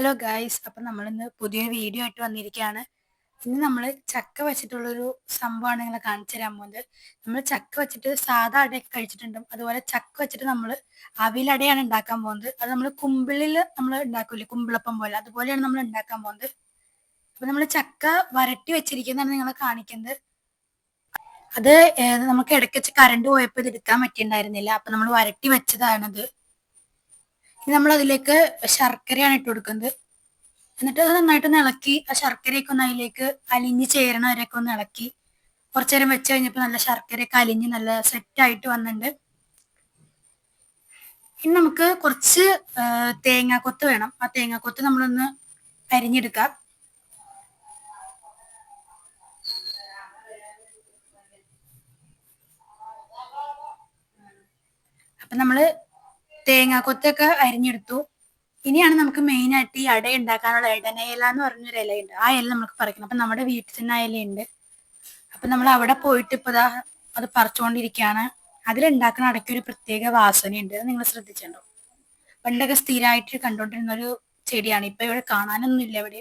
Hello guys അപ്പം നമ്മളിന്ന് പുതിയൊരു വീഡിയോ ആയിട്ട് വന്നിരിക്കുകയാണ്. ഇന്ന് നമ്മൾ ചക്ക വെച്ചിട്ടുള്ളൊരു സംഭവമാണ് നിങ്ങളെ കാണിച്ചു തരാൻ പോകുന്നത്. നമ്മൾ ചക്ക വെച്ചിട്ട് സാധാ അടയൊക്കെ കഴിച്ചിട്ടുണ്ട് അതുപോലെ ചക്ക വെച്ചിട്ട് നമ്മൾ അവിലടയാണ് ഉണ്ടാക്കാൻ പോകുന്നത്. അത് നമ്മൾ കുമ്പിളിൽ നമ്മൾ ഉണ്ടാക്കൂലേ കുമ്പിളപ്പം പോലെ. അതുപോലെയാണ് നമ്മൾ ഉണ്ടാക്കാൻ പോകുന്നത്. അപ്പം നമ്മൾ ചക്ക വരട്ടി വെച്ചിരിക്കുന്നതാണ് നിങ്ങളെ കാണിക്കുന്നത്. അത് നമുക്ക് ഇടയ്ക്ക് വെച്ച് കറണ്ട് പോയപ്പോൾ ഇത് എടുക്കാൻ പറ്റിയിട്ടുണ്ടായിരുന്നില്ല. അപ്പം നമ്മൾ വരട്ടി വെച്ചതാണത്. ഇനി നമ്മൾ അതിലേക്ക് ശർക്കരയാണ് ഇട്ട് കൊടുക്കുന്നത്. എന്നിട്ട് അത് നന്നായിട്ട് ഇളക്കി ആ ശർക്കരയൊക്കെ ഒന്ന് അതിലേക്ക് അലിഞ്ഞ് ചേരണ വരെയൊക്കെ ഒന്ന് ഇളക്കി കുറച്ചു നേരം വെച്ച് കഴിഞ്ഞപ്പോൾ നല്ല ശർക്കരയൊക്കെ അലിഞ്ഞ് നല്ല സെറ്റ് ആയിട്ട് വന്നിട്ടുണ്ട്. ഇനി നമുക്ക് കുറച്ച് തേങ്ങാക്കൊത്ത് വേണം. ആ തേങ്ങാക്കൊത്ത് നമ്മളൊന്ന് അരിഞ്ഞെടുക്കാം. അപ്പൊ നമ്മൾ തേങ്ങാക്കൊത്തൊക്കെ അരിഞ്ഞെടുത്തു. ഇനിയാണ് നമുക്ക് മെയിൻ ആയിട്ട് ഈ അട ഉണ്ടാക്കാനുള്ള ഇടനയില എന്ന് പറഞ്ഞൊരു ഇലയുണ്ട് ആ ഇല നമുക്ക് പറിക്കണം. അപ്പൊ നമ്മുടെ വീട്ടിൽ തന്നെ ആ ഇലയുണ്ട് അപ്പൊ നമ്മൾ അവിടെ പോയിട്ട് ഇപ്പൊ അത് പറിച്ചുകൊണ്ടിരിക്കുകയാണ് അതിലുണ്ടാക്കുന്ന അടയ്ക്ക് ഒരു പ്രത്യേക വാസനയുണ്ട് അത് നിങ്ങൾ ശ്രദ്ധിച്ചിട്ടുണ്ടോ പണ്ടൊക്കെ സ്ഥിരമായിട്ട് കണ്ടുകൊണ്ടിരുന്ന ഒരു ചെടിയാണ്. ഇപ്പൊ ഇവിടെ കാണാനൊന്നും ഇല്ല ഇവിടെ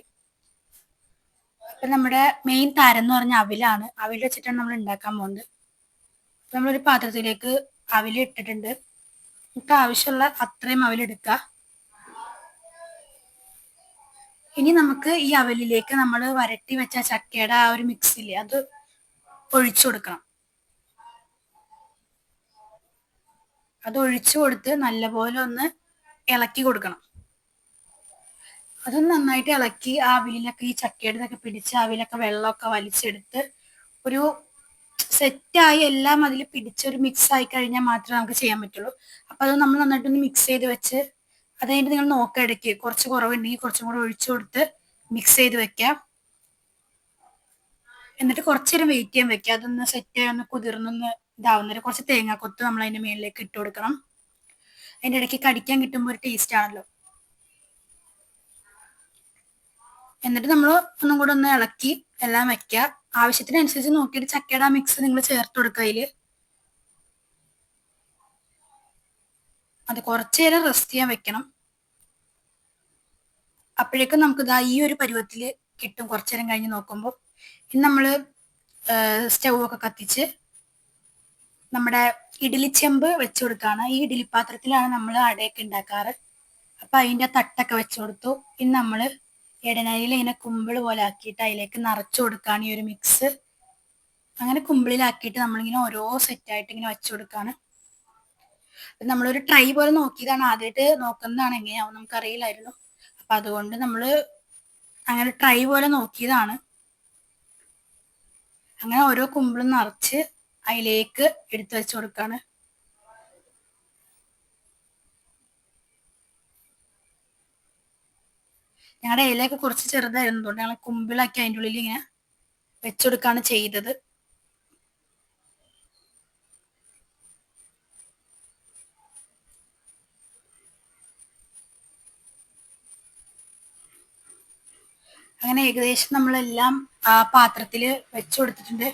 അപ്പൊ നമ്മുടെ മെയിൻ താരം എന്ന് പറഞ്ഞ അവിലാണ്. അവിൽ വെച്ചിട്ടാണ് നമ്മൾ ഉണ്ടാക്കാൻ പോകുന്നത് നമ്മളൊരു പാത്രത്തിലേക്ക് അവിൽ ഇട്ടിട്ടുണ്ട്. നമുക്ക് ആവശ്യമുള്ള അത്രയും അവലെടുക്കുക ഇനി നമുക്ക് ഈ അവലിലേക്ക് നമ്മൾ വരട്ടി വെച്ച ചക്കയുടെ ആ ഒരു മിക്സിൽ അത് ഒഴിച്ചു കൊടുക്കണം. അത് ഒഴിച്ചു കൊടുത്ത് നല്ലപോലെ ഒന്ന് ഇളക്കി കൊടുക്കണം. അതൊന്ന് നന്നായിട്ട് ഇളക്കി ആ അവിലൊക്കെ ഈ ചക്കയുടെ ഇതൊക്കെ പിടിച്ച് അവിലൊക്കെ വെള്ളമൊക്കെ വലിച്ചെടുത്ത് ഒരു സെറ്റായി എല്ലാം അതിൽ പിടിച്ചൊരു മിക്സ് ആയി കഴിഞ്ഞാൽ മാത്രമേ നമുക്ക് ചെയ്യാൻ പറ്റുള്ളൂ. അപ്പൊ അത് നമ്മൾ നന്നായിട്ടൊന്ന് മിക്സ് ചെയ്ത് വെച്ച് അത് നിങ്ങൾ നോക്കുക ഇടയ്ക്ക്. കുറച്ച് കുറവുണ്ടെങ്കിൽ കുറച്ചും കൂടെ ഒഴിച്ചു കൊടുത്ത് മിക്സ് ചെയ്ത് വെക്കാം. എന്നിട്ട് കുറച്ചു നേരം വെയിറ്റ് ചെയ്യാൻ വെക്കാം. അതൊന്ന് സെറ്റ് ഒന്ന് കുതിർന്നൊന്ന് ഇതാവുന്നേരം കുറച്ച് തേങ്ങാക്കൊത്ത് നമ്മൾ അതിന്റെ മേളിലേക്ക് ഇട്ട് കൊടുക്കണം. അതിന്റെ ഇടയ്ക്ക് കടിക്കാൻ കിട്ടുമ്പോൾ ഒരു ടേസ്റ്റ് ആണല്ലോ. എന്നിട്ട് നമ്മൾ ഒന്നും കൂടെ ഒന്ന് ഇളക്കി എല്ലാം വെക്കുക ആവശ്യത്തിനനുസരിച്ച് നോക്കിയിട്ട് ചക്കയുടെ ആ മിക്സ് നിങ്ങൾ ചേർത്ത് കൊടുക്കുക അതിൽ. അത് കുറച്ചു നേരം റെസ്റ്റ് ചെയ്യാൻ വെക്കണം. അപ്പോഴേക്കും നമുക്ക് ഇതാ ഈ ഒരു പരുവത്തിൽ കിട്ടും കുറച്ചു നേരം കഴിഞ്ഞ് നോക്കുമ്പോൾ ഇനി നമ്മൾ സ്റ്റൗ ഒക്കെ കത്തിച്ച് നമ്മുടെ ഇഡ്ഡലിച്ചെമ്പ് വെച്ചു കൊടുക്കുകയാണ് ഈ ഇഡലി പാത്രത്തിലാണ് നമ്മൾ അടയൊക്കെ ഉണ്ടാക്കാറ്. അപ്പൊ അതിന്റെ തട്ടൊക്കെ വെച്ചു കൊടുത്തു. ഇനി നമ്മൾ ഇടനരിയിൽ ഇങ്ങനെ കുമ്പിൾ പോലെ ആക്കിയിട്ട് അതിലേക്ക് നിറച്ചു കൊടുക്കുകയാണ് ഈ ഒരു മിക്സ് അങ്ങനെ കുമ്പിളിലാക്കിയിട്ട് നമ്മളിങ്ങനെ ഓരോ സെറ്റായിട്ട് ഇങ്ങനെ വെച്ചു കൊടുക്കുകയാണ് നമ്മളൊരു ട്രൈ പോലെ നോക്കിയതാണ്. ആദ്യമായിട്ട് നോക്കുന്നതാണ് എങ്ങനെയാവും നമുക്കറിയില്ലായിരുന്നു. അപ്പൊ അതുകൊണ്ട് നമ്മൾ അങ്ങനെ ട്രൈ പോലെ നോക്കിയതാണ്. അങ്ങനെ ഓരോ കുമ്പിളും നിറച്ച് അതിലേക്ക് എടുത്തു വെച്ചു കൊടുക്കാണ്. ഞങ്ങളുടെ ഇലയൊക്കെ കുറച്ച് ചെറുതായിരുന്നു. അതുകൊണ്ട് ഞങ്ങൾ കുമ്പിളാക്കി അതിന്റെ ഉള്ളിൽ ഇങ്ങനെ വെച്ചെടുക്കാണ് ചെയ്തത്. അങ്ങനെ ഏകദേശം നമ്മളെല്ലാം ആ പാത്രത്തിൽ വെച്ചു കൊടുത്തിട്ടുണ്ട്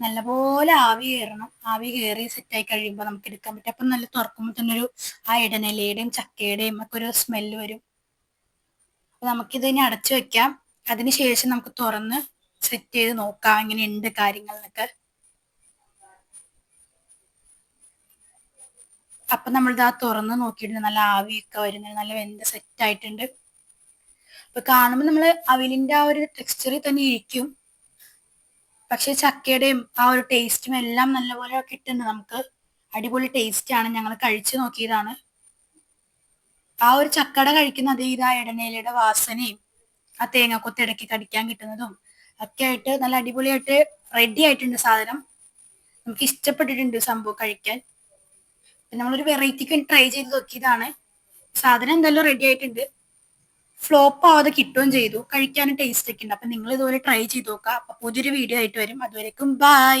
നല്ലപോലെ ആവി കയറണം. ആവി കയറി സെറ്റ് ആയി കഴിയുമ്പോൾ നമുക്ക് എടുക്കാൻ പറ്റും. അപ്പം നല്ല തുറക്കുമ്പോൾ തന്നെ ഒരു ആ ഇടനിലയുടെയും ചക്കയുടെയും ഒക്കെ ഒരു സ്മെല്ല് വരും. നമുക്കിത് ഇനി അടച്ചു വെക്കാം. അതിനുശേഷം നമുക്ക് തുറന്ന് സെറ്റ് ചെയ്ത് നോക്കാം. എങ്ങനെയുണ്ട് കാര്യങ്ങൾ എന്നൊക്കെ അപ്പൊ നമ്മളിത് ആ തുറന്ന് നോക്കിയിട്ടുണ്ട്. നല്ല ആവിയൊക്കെ വരുന്നുണ്ട് നല്ല വെന്ത സെറ്റ് ആയിട്ടുണ്ട്. അപ്പൊ കാണുമ്പോൾ നമ്മൾ അവിലിന്റെ ആ ഒരു ടെക്സ്ചറിൽ തന്നെ ഇരിക്കും. പക്ഷെ ചക്കയുടെയും ആ ഒരു ടേസ്റ്റും എല്ലാം നല്ലപോലെ കിട്ടുന്നുണ്ട്. നമുക്ക് അടിപൊളി ടേസ്റ്റ് ആണ്. ഞങ്ങൾ കഴിച്ചു നോക്കിയതാണ്. ആ ഒരു ചക്കട കഴിക്കുന്ന അതേ ഇതാ ഇടനേലയുടെ വാസനയും ആ തേങ്ങാക്കൊത്ത് ഇടയ്ക്ക് കടിക്കാൻ കിട്ടുന്നതും ഒക്കെ ആയിട്ട് നല്ല അടിപൊളിയായിട്ട് റെഡി ആയിട്ടുണ്ട് സാധനം. നമുക്ക് ഇഷ്ടപ്പെട്ടിട്ടുണ്ട് സംഭവം കഴിക്കാൻ. നമ്മളൊരു വെറൈറ്റിക്ക് ട്രൈ ചെയ്ത് നോക്കിയതാണ്. സാധനം എന്തായാലും റെഡി ആയിട്ടുണ്ട്. ഫ്ലോപ്പ് ആവാതെ കിട്ടുകയും ചെയ്തു. കഴിക്കാനും ടേസ്റ്റ് ഒക്കെ ഉണ്ട്. അപ്പൊ നിങ്ങൾ ഇതുപോലെ ട്രൈ ചെയ്ത് നോക്കാം. അപ്പൊ പുതിയൊരു വീഡിയോ ആയിട്ട് വരും. അതുവരേക്കും ബൈ